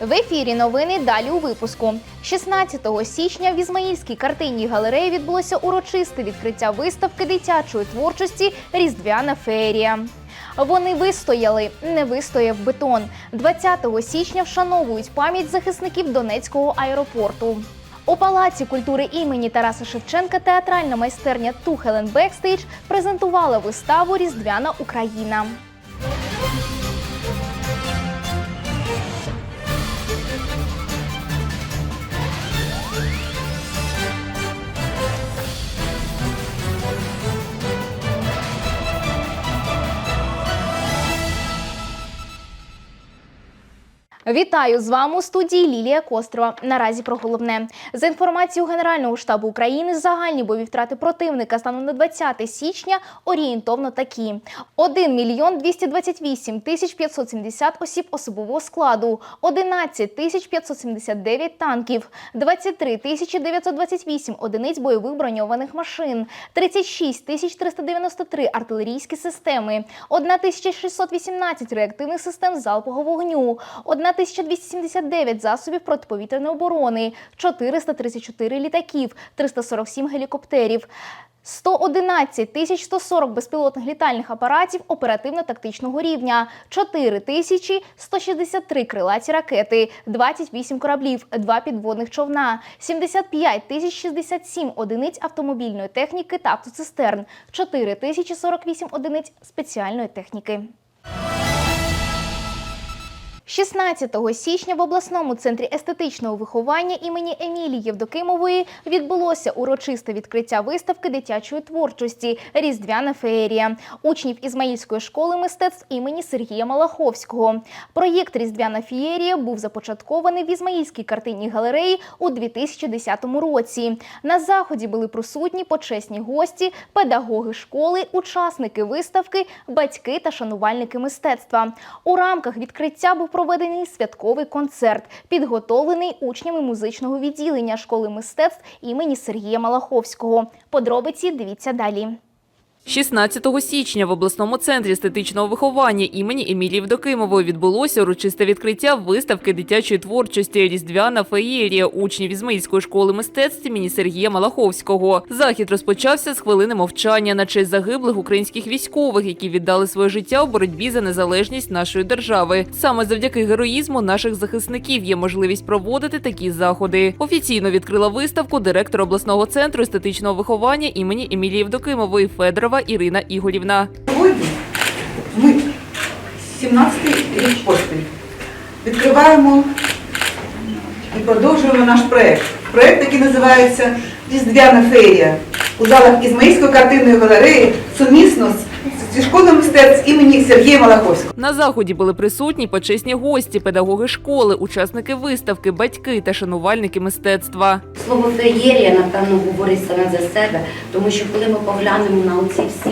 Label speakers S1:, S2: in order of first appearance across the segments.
S1: В ефірі новини далі у випуску. 16 січня в Ізмаїльській картинній галереї відбулося урочисте відкриття виставки дитячої творчості Різдвяна феєрія. Вони вистояли, не вистояв бетон. 20 січня вшановують пам'ять захисників Донецького аеропорту. У палаці культури імені Тараса Шевченка театральна майстерня Тухелен Бекстейдж презентувала виставу Різдвяна Україна. Вітаю з вами у студії Лілія Кострова. Наразі про головне за інформацією Генерального штабу України. Загальні бойові втрати противника станом на 20 січня орієнтовно такі: 1 мільйон 228 тисяч 570 осіб особового складу, 11 тисяч 579 танків, 23 тисячі 928 одиниць бойових броньованих машин, 36 тисяч 393 артилерійські системи, 1618 реактивних систем залпового вогню, 1279 засобів протиповітряної оборони, 434 літаків, 347 гелікоптерів. 111 тисяч 140 безпілотних літальних апаратів оперативно-тактичного рівня, 4 тисячі 163 крилаті ракети, 28 кораблів, 2 підводних човна, 75 тисяч 67 одиниць автомобільної техніки та автоцистерн, 4 тисячі 48 одиниць спеціальної техніки. 16 січня в обласному центрі естетичного виховання імені Емілії Євдокимової відбулося урочисте відкриття виставки дитячої творчості Різдвяна феєрія учнів Ізмаїльської школи мистецтв імені Сергія Малаховського. Проєкт Різдвяна феєрія був започаткований в Ізмаїльській картинній галереї у 2010 році. На заході були присутні почесні гості, педагоги школи, учасники виставки, батьки та шанувальники мистецтва. У рамках відкриття був проведений святковий концерт, підготовлений учнями музичного відділення школи мистецтв імені Сергія Малаховського. Подробиці дивіться далі.
S2: 16 січня в обласному центрі естетичного виховання імені Емілії Вдокимової відбулося урочисте відкриття виставки дитячої творчості Різдвяна феєрія учнів Ізмаїльської школи мистецтв імені Сергія Малаховського. Захід розпочався з хвилини мовчання на честь загиблих українських військових, які віддали своє життя в боротьбі за незалежність нашої держави. Саме завдяки героїзму наших захисників є можливість проводити такі заходи. Офіційно відкрила виставку директор обласного центру естетичного виховання імені Емілії Вдокимової Федорова Ірина Ігорівна.
S3: Сьогодні ми 17-й рік поспіль відкриваємо і продовжуємо наш проєкт. Проєкт, який називається Різдвяна ферія у залах Ізмаїльської картинної галереї сумісно з- зі школою мистецтв імені Сергія Малаховського.
S2: На заході були присутні почесні гості, педагоги школи, учасники виставки, батьки та шанувальники мистецтва.
S4: Слово феєрія, напевно, говорить саме за себе, тому що коли ми поглянемо на оці всі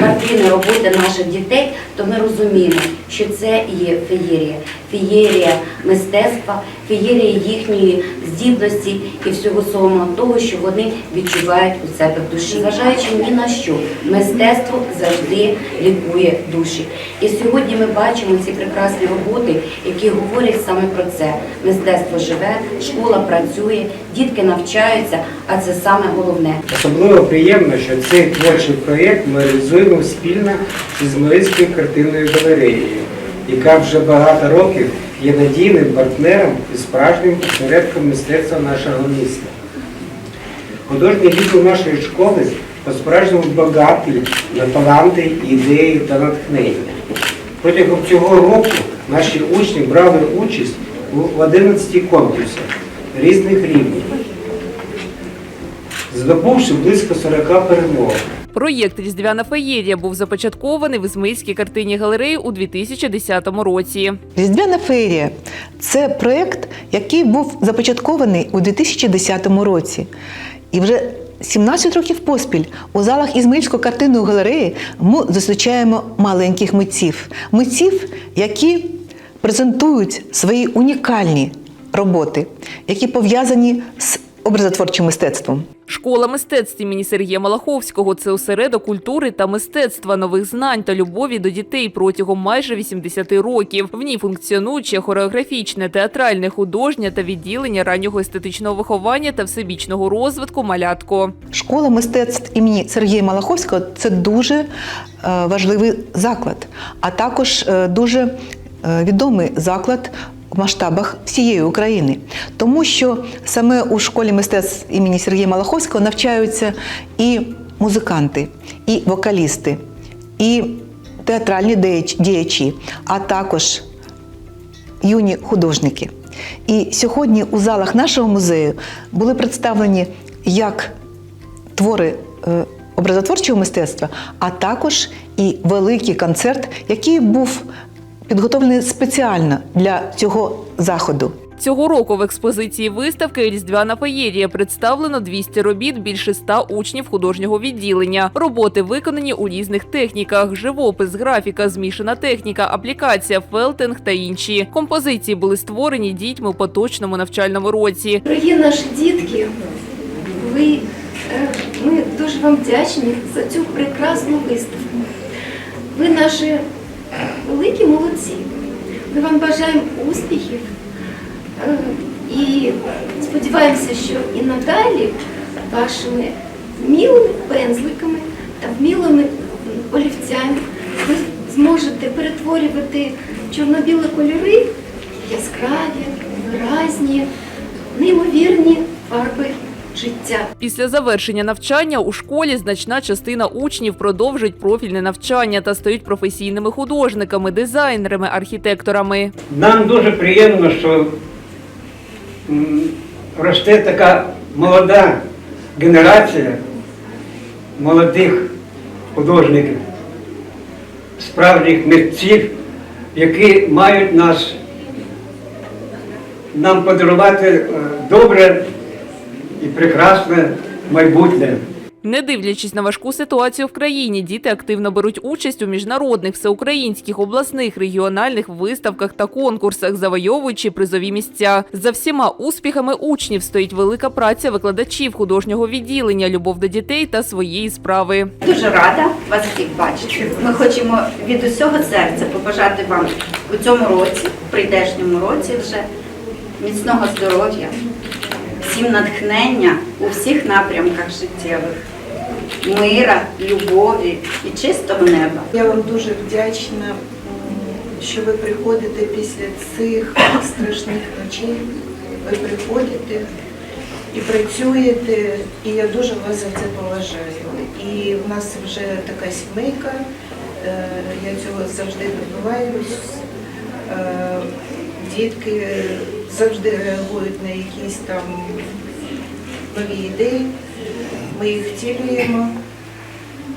S4: картини роботи наших дітей, то ми розуміємо, що це є феєрія. Феєрія мистецтва, феєрія їхньої здібності і всього самого того, що вони відчувають у себе в душі. Зважаючи ні на що, мистецтво завжди лікує душі. І сьогодні ми бачимо ці прекрасні роботи, які говорять саме про це. Мистецтво живе, школа працює, дітки навчаються, а це саме головне.
S5: Особливо приємно, що цей творчий проєкт ми реалізуємо спільно з Ізмаїльською картинною галереєю, яка вже багато років є надійним партнером і справжнім осередком мистецтва нашого міста. Художній відділ нашої школи по-справжньому багатий на таланти, ідеї та натхнення. Протягом цього року наші учні брали участь у 11 конкурсах різних рівнів здобувши близько 40 перемог.
S2: Проєкт Різдвяна феєрія був започаткований в Ізмаїльській картинній галереї у 2010 році.
S6: Різдвяна феєрія це проєкт, який був започаткований у 2010 році. І вже 17 років поспіль у залах Ізмаїльської картинної галереї ми зустрічаємо маленьких митців. Митців, які презентують свої унікальні роботи, які пов'язані з образотворчим мистецтвом.
S2: Школа мистецтв імені Сергія Малаховського це осередок культури та мистецтва, нових знань та любові до дітей протягом майже 80 років. В ній функціонують ще хореографічне, театральне, художнє та відділення раннього естетичного виховання та всебічного розвитку малятко.
S6: Школа мистецтв імені Сергія Малаховського це дуже е, важливий заклад, а також е, дуже е, відомий заклад в масштабах всієї України. Тому що саме у школі мистецтв імені Сергія Малаховського навчаються і музиканти, і вокалісти, і театральні діячі, а також юні художники. І сьогодні у залах нашого музею були представлені як твори е, образотворчого мистецтва, а також і великий концерт, який був підготовлений спеціально для цього заходу.
S2: Цього року в експозиції виставки Різдвяна феєрія представлено 200 робіт більше 100 учнів художнього відділення. Роботи виконані у різних техніках: живопис, графіка, змішана техніка, аплікація, фелтинг та інші. Композиції були створені дітьми у поточному навчальному році.
S7: Дорогі наші дітки, ви, е, ми дуже вам вдячні за цю прекрасну виставку. Ви наші великі молодці. Ми вам бажаємо успіхів е, і сподіваємося, що і надалі вашими вмілими пензликами та вмілими олівцями ви зможете перетворювати чорно-білі кольори яскраві, виразні, неймовірні фарби життя.
S2: Після завершення навчання у школі значна частина учнів продовжують профільне навчання та стають професійними художниками, дизайнерами, архітекторами.
S5: Нам дуже приємно, що росте така молода генерація молодих художників, справжніх митців, які мають нас нам подарувати е, добре і прекрасне майбутнє.
S2: Не дивлячись на важку ситуацію в країні, діти активно беруть участь у міжнародних, всеукраїнських, обласних, регіональних виставках та конкурсах, завойовуючи призові місця. За всіма успіхами учнів стоїть велика праця викладачів художнього відділення, любов до дітей та своєї справи.
S8: Дуже рада вас всіх бачити. Ми хочемо від усього серця побажати вам у цьому році, в прийдешньому році вже міцного здоров'я, всім натхнення у всіх напрямках життєвих, мира, любові і чистого неба.
S9: Я вам дуже вдячна, що ви приходите після цих страшних ночей. Ви приходите і працюєте, і я дуже вас за це поважаю. І в нас вже така сімейка, е, я цього завжди добиваюсь. Е, Дітки завжди реагують на якісь там нові ідеї. Ми їх втілюємо,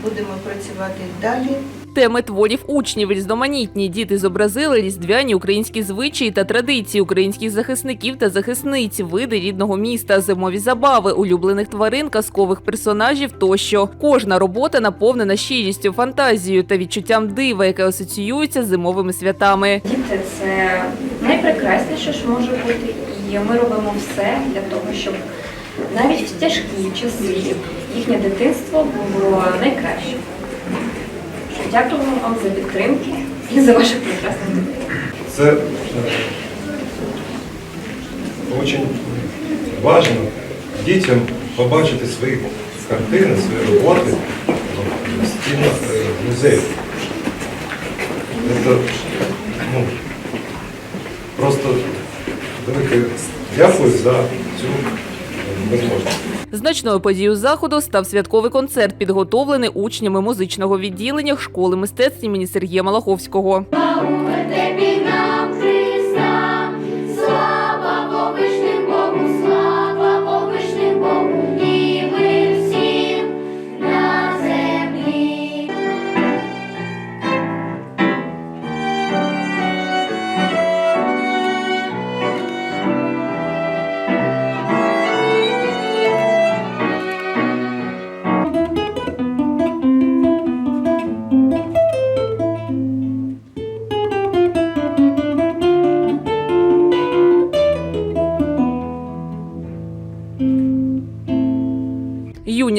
S9: будемо працювати далі.
S2: Теми творів учнів різноманітні. Діти зобразили різдвяні українські звичаї та традиції українських захисників та захисниць, види рідного міста, зимові забави, улюблених тварин, казкових персонажів тощо. Кожна робота наповнена щирістю, фантазією та відчуттям дива, яке асоціюється з зимовими святами.
S10: Діти це найпрекрасніше, що може бути, і ми робимо все для того, щоб навіть в тяжкі часи їхнє дитинство було найкращим. Дякуємо вам за підтримки і за ваше прекрасне дитинство.
S11: Це е, очень важно дітям побачити свої картини, свої роботи в стінах е, музею. Це ну, просто велике дякую за цю е, можливість.
S2: Значною подією заходу став святковий концерт, підготовлений учнями музичного відділення школи мистецтв імені Сергія Малаховського.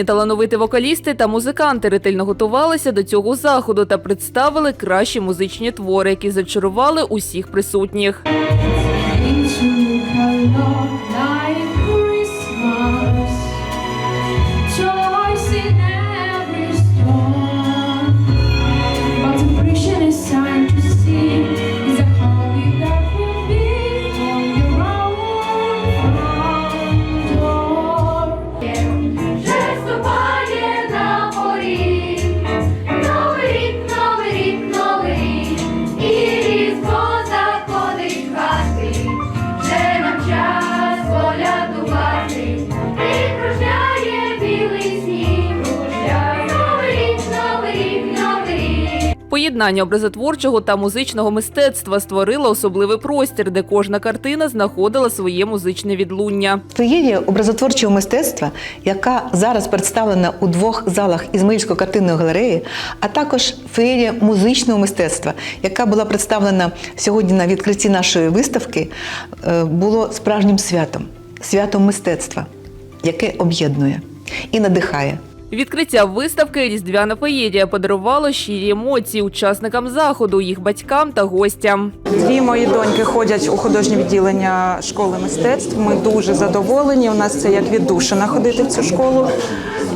S2: Талановиті вокалісти та музиканти ретельно готувалися до цього заходу та представили кращі музичні твори, які зачарували усіх присутніх. Поєднання образотворчого та музичного мистецтва створило особливий простір, де кожна картина знаходила своє музичне відлуння.
S6: Феєрія образотворчого мистецтва, яка зараз представлена у двох залах Ізмаїльської картинної галереї, а також феєрія музичного мистецтва, яка була представлена сьогодні на відкритті нашої виставки, е, було справжнім святом, святом мистецтва, яке об'єднує і надихає.
S2: Відкриття виставки Різдвяна феєрія подарувало щирі емоції учасникам заходу, їх батькам та гостям.
S12: Дві мої доньки ходять у художнє відділення школи мистецтв. Ми дуже задоволені. У нас це як віддушина ходити в цю школу.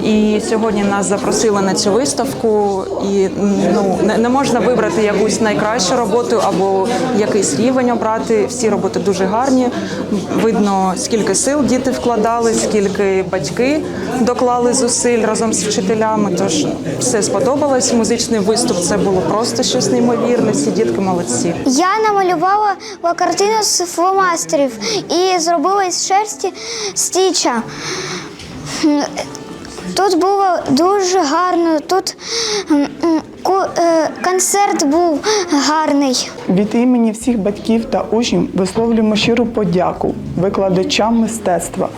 S12: І сьогодні нас запросили на цю виставку. І ну не, можна вибрати якусь найкращу роботу або якийсь рівень обрати. Всі роботи дуже гарні. Видно, скільки сил діти вкладали, скільки батьки доклали зусиль разом з вчителями. Тож все сподобалось. Музичний виступ це було просто щось неймовірне. Всі дітки молодці.
S13: Я намалювала картину з фломастерів і зробила із шерсті стіча. Тут було дуже гарно, тут е, концерт був гарний.
S14: Від імені всіх батьків та учнів висловлюємо щиру подяку викладачам мистецтва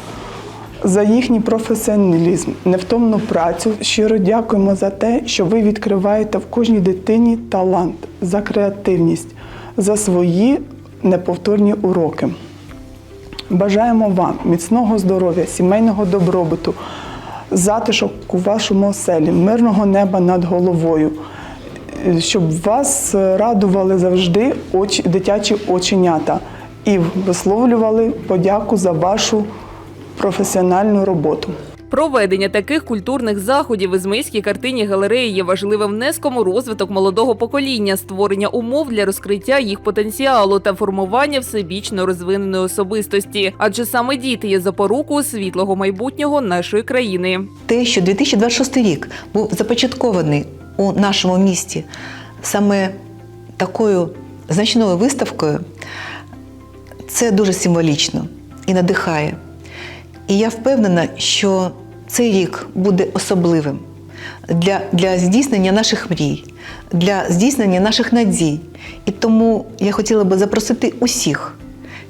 S14: за їхній професіоналізм, невтомну працю. Щиро дякуємо за те, що ви відкриваєте в кожній дитині талант, за креативність, за свої неповторні уроки. Бажаємо вам міцного здоров'я, сімейного добробуту, затишок у вашому оселі, мирного неба над головою, е, щоб вас радували завжди очі, дитячі оченята і висловлювали подяку за вашу професіональну роботу.
S2: Проведення таких культурних заходів в Ізмаїльській картині галереї є важливим внеском у розвиток молодого покоління, створення умов для розкриття їх потенціалу та формування всебічно розвиненої особистості. Адже саме діти є запорукою світлого майбутнього нашої країни.
S6: Те, що 2026 рік був започаткований у нашому місті саме такою значною виставкою, це дуже символічно і надихає. І я впевнена, що цей рік буде особливим для, для здійснення наших мрій, для здійснення наших надій. І тому я хотіла би запросити усіх,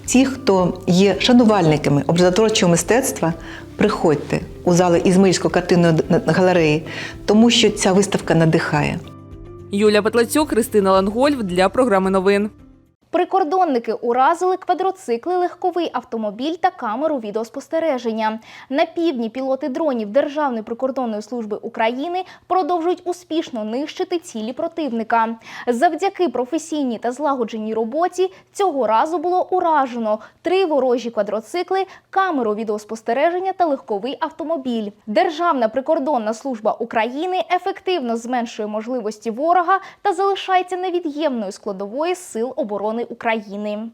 S6: ті, хто є шанувальниками образотворчого мистецтва, приходьте у зали Ізмаїльської картинної галереї, тому що ця виставка надихає.
S2: Юлія Петлацюк, Христина Лангольф для програми новин.
S1: Прикордонники уразили квадроцикли, легковий автомобіль та камеру відеоспостереження. На півдні пілоти дронів Державної прикордонної служби України продовжують успішно нищити цілі противника. Завдяки професійній та злагодженій роботі цього разу було уражено три ворожі квадроцикли, камеру відеоспостереження та легковий автомобіль. Державна прикордонна служба України ефективно зменшує можливості ворога та залишається невід'ємною складовою сил оборони України.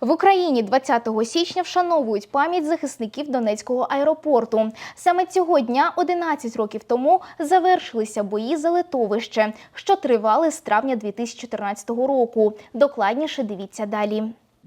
S1: В Україні 20 січня вшановують пам'ять захисників Донецького аеропорту. Саме цього дня, 11 років тому, завершилися бої за литовище, що тривали з травня 2014 року. Докладніше дивіться далі.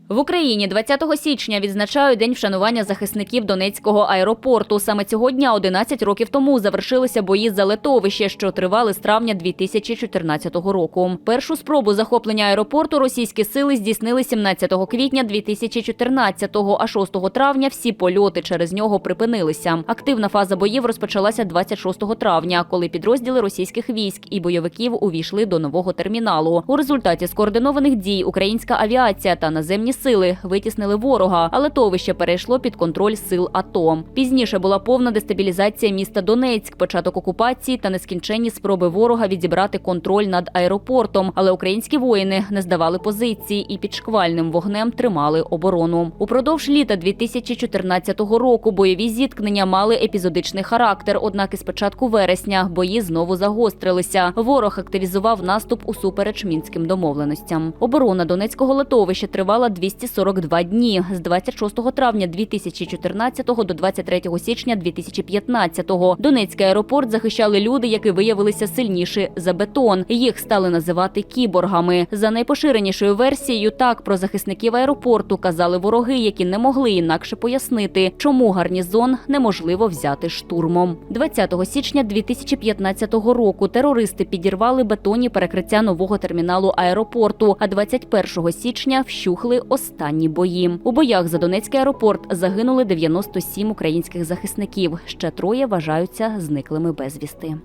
S15: В Україні 20 січня відзначають День вшанування захисників Донецького аеропорту. Саме цього дня, 11 років тому, завершилися бої за литовище, що тривали з травня 2014 року. Першу спробу захоплення аеропорту російські сили здійснили 17 квітня 2014-го, а 6 травня всі польоти через нього припинилися. Активна фаза боїв розпочалася 26 травня, коли підрозділи російських військ і бойовиків увійшли до нового терміналу. У результаті скоординованих дій українська авіація та наземні Сили витіснили ворога, але литовище перейшло під контроль сил АТО. Пізніше була повна дестабілізація міста Донецьк, початок окупації та нескінченні спроби ворога відібрати контроль над аеропортом. Але українські воїни не здавали позиції і під шквальним вогнем тримали оборону. Упродовж літа 2014 року бойові зіткнення мали епізодичний характер. Однак із початку вересня бої знову загострилися. Ворог активізував наступ усупереч мінським домовленостям. Оборона Донецького литовища тривала 242 дні з 26 травня 2014 до 23 січня 2015. Донецький аеропорт захищали люди, які виявилися сильніші за бетон. Їх стали називати кіборгами. За найпоширенішою версією, так про захисників аеропорту казали вороги, які не могли інакше пояснити, чому гарнізон неможливо взяти штурмом. 20 січня 2015 року терористи підірвали бетонні перекриття нового терміналу аеропорту. А 21 січня вщухли останні бої. У боях за Донецький аеропорт загинули 97 українських захисників. Ще троє вважаються зниклими безвісти.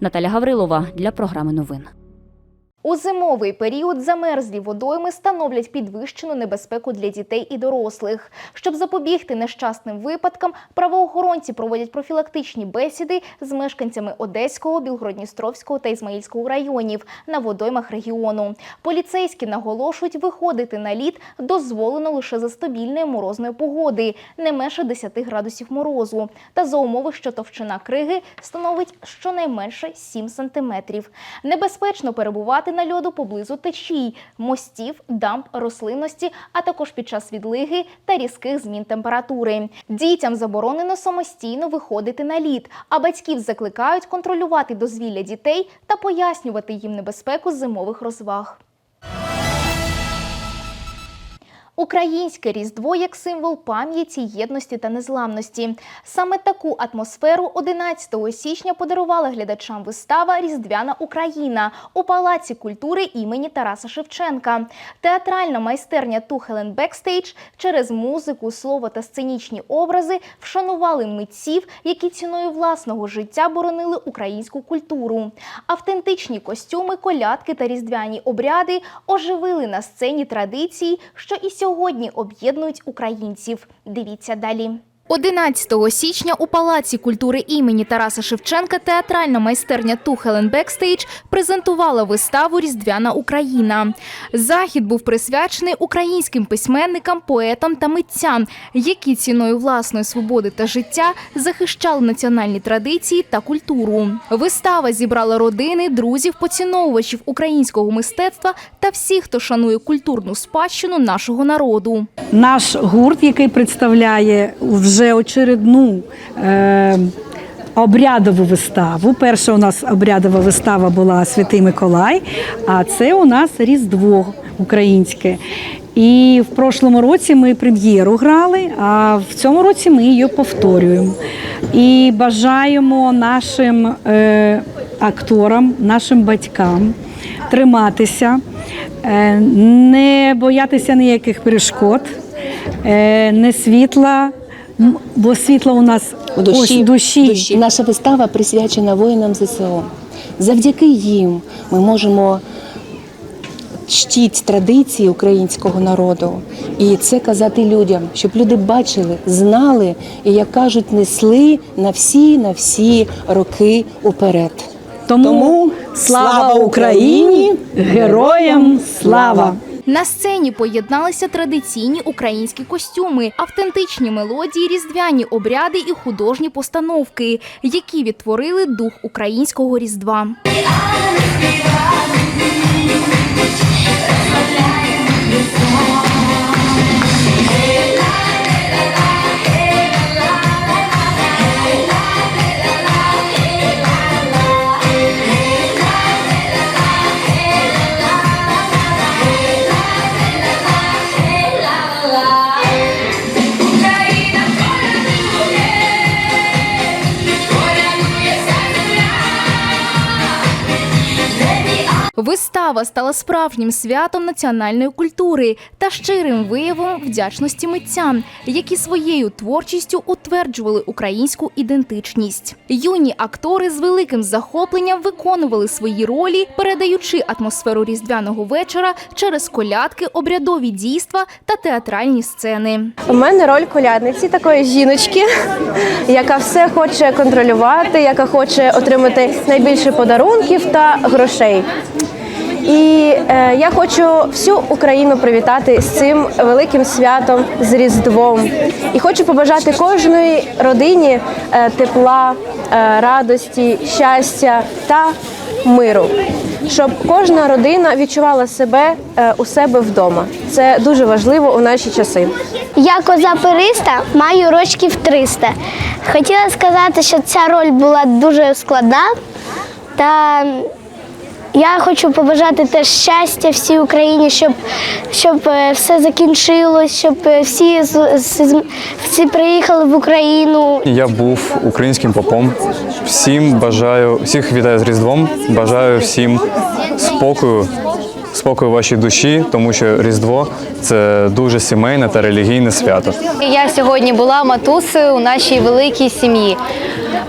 S15: Наталя Гаврилова для програми новин.
S1: У зимовий період замерзлі водойми становлять підвищену небезпеку для дітей і дорослих. Щоб запобігти нещасним випадкам, правоохоронці проводять профілактичні бесіди з мешканцями Одеського, Білгородністровського та Ізмаїльського районів на водоймах регіону. Поліцейські наголошують, виходити на лід дозволено лише за стабільної морозної погоди, не менше 10 градусів морозу, та за умови, що товщина криги становить щонайменше 7 сантиметрів. Небезпечно перебувати на льоду поблизу течій, мостів, дамб, рослинності, а також під час відлиги та різких змін температури. Дітям заборонено самостійно виходити на лід, а батьків закликають контролювати дозвілля дітей та пояснювати їм небезпеку зимових розваг. Українське різдво як символ пам'яті, єдності та незламності. Саме таку атмосферу 11 січня подарувала глядачам вистава Різдвяна Україна у Палаці культури імені Тараса Шевченка. Театральна майстерня Тухелен Бекстейдж через музику, слово та сценічні образи вшанували митців, які ціною власного життя боронили українську культуру. Автентичні костюми, колядки та різдвяні обряди оживили на сцені традиції, що і сьогодні об'єднують українців. Дивіться далі. 11 січня у Палаці культури імені Тараса Шевченка театральна майстерня Тухелен Бекстейдж презентувала виставу Різдвяна Україна. Захід був присвячений українським письменникам, поетам та митцям, які ціною власної свободи та життя захищали національні традиції та культуру. Вистава зібрала родини, друзів, поціновувачів українського мистецтва та всіх, хто шанує культурну спадщину нашого народу.
S16: Наш гурт, який представляє вже очередну е, обрядову виставу. Перша у нас обрядова вистава була Святий Миколай, а це у нас Різдво українське. І в прошлому році ми прем'єру грали, а в цьому році ми її повторюємо. І бажаємо нашим е, акторам, нашим батькам триматися, е, не боятися ніяких перешкод, е, не світла, бо світло у нас
S17: У душі,
S16: ось, душі.
S17: Наша вистава присвячена воїнам ЗСУ. Завдяки їм ми можемо чтити традиції українського народу і це казати людям, щоб люди бачили, знали і, як кажуть, несли на всі на всі роки уперед.
S16: Тому слава Україні! Героям слава!
S1: На сцені поєдналися традиційні українські костюми, автентичні мелодії, різдвяні обряди і художні постановки, які відтворили дух українського різдва. Вистава стала справжнім святом національної культури та щирим виявом вдячності митцям, які своєю творчістю утверджували українську ідентичність. Юні актори з великим захопленням виконували свої ролі, передаючи атмосферу різдвяного вечора через колядки, обрядові дійства та театральні сцени.
S18: У мене роль колядниці такої жіночки, яка все хоче контролювати, яка хоче отримати найбільше подарунків та грошей. І е, я хочу всю Україну привітати з цим великим святом з Різдвом. І хочу побажати кожної родині е, тепла, е, радості, щастя та миру, щоб кожна родина відчувала себе е, у себе вдома. Це дуже важливо у наші часи.
S13: Я коза периста, маю рочків 300. Хотіла сказати, що ця роль була дуже складна. Та я хочу побажати теж щастя всій Україні, щоб, щоб е, все закінчилось, щоб е, всі, всі приїхали в Україну.
S19: Я був українським попом. Всім бажаю, всіх вітаю з Різдвом. Бажаю всім спокою, спокою вашій душі, тому що Різдво це дуже сімейне та релігійне свято.
S20: Я сьогодні була матусею у нашій великій сім'ї.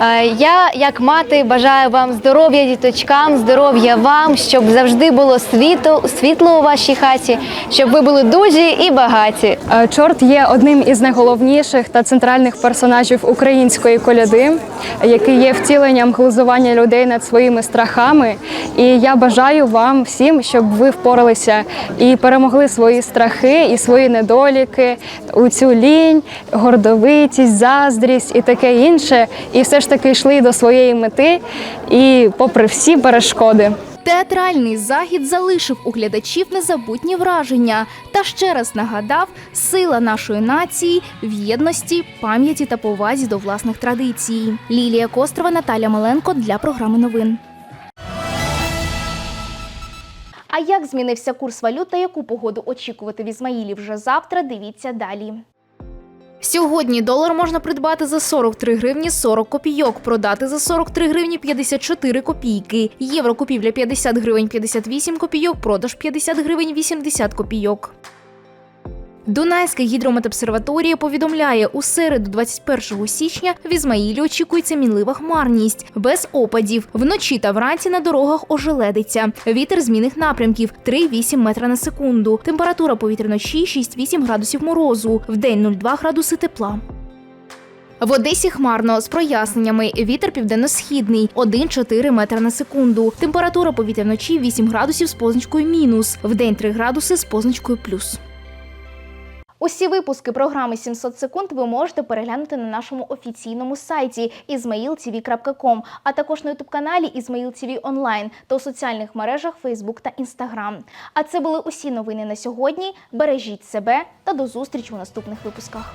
S20: Е, Я, як мати, бажаю вам здоров'я діточкам, здоров'я вам, щоб завжди було світло, світло у вашій хаті, щоб ви були дужі і багаті.
S10: Е, Чорт є одним із найголовніших та центральних персонажів української коляди, який є втіленням глузування людей над своїми страхами. І я бажаю вам всім, щоб ви впоралися і перемогли свої страхи і свої недоліки, у цю лінь, гордовитість, заздрість і таке інше, і все ж таки йшли до своєї мети і попри всі перешкоди.
S1: Театральний захід залишив у глядачів незабутні враження та ще раз нагадав сила нашої нації в єдності, пам'яті та повазі до власних традицій. Лілія Кострова, Наталя Маленко для програми новин. А як змінився курс валют та яку погоду очікувати в Ізмаїлі вже завтра? Дивіться далі. Сьогодні долар можна придбати за 43 гривні 40 копійок, продати за 43 гривні 54 копійки. Євро купівля 50 гривень 58 копійок, продаж 50 гривень 80 копійок. Дунайська гідрометобсерваторія повідомляє, у середу 21 січня в Ізмаїлі очікується мінлива хмарність, без опадів. Вночі та вранці на дорогах ожеледиться. Вітер змінних напрямків 3,8 метра на секунду. Температура повітря вночі 6-8 градусів морозу, вдень 0,2 градуси тепла. В Одесі хмарно з проясненнями. Вітер південно-східний 1,4 метра на секунду. Температура повітря вночі 8 градусів з позначкою мінус, вдень 3 градуси з позначкою плюс. Усі випуски програми 700 секунд ви можете переглянути на нашому офіційному сайті ismailtv.com, а також на ютуб-каналі IsmailTV онлайн та у соціальних мережах Facebook та Instagram. А це були усі новини на сьогодні. Бережіть себе та до зустрічі у наступних випусках.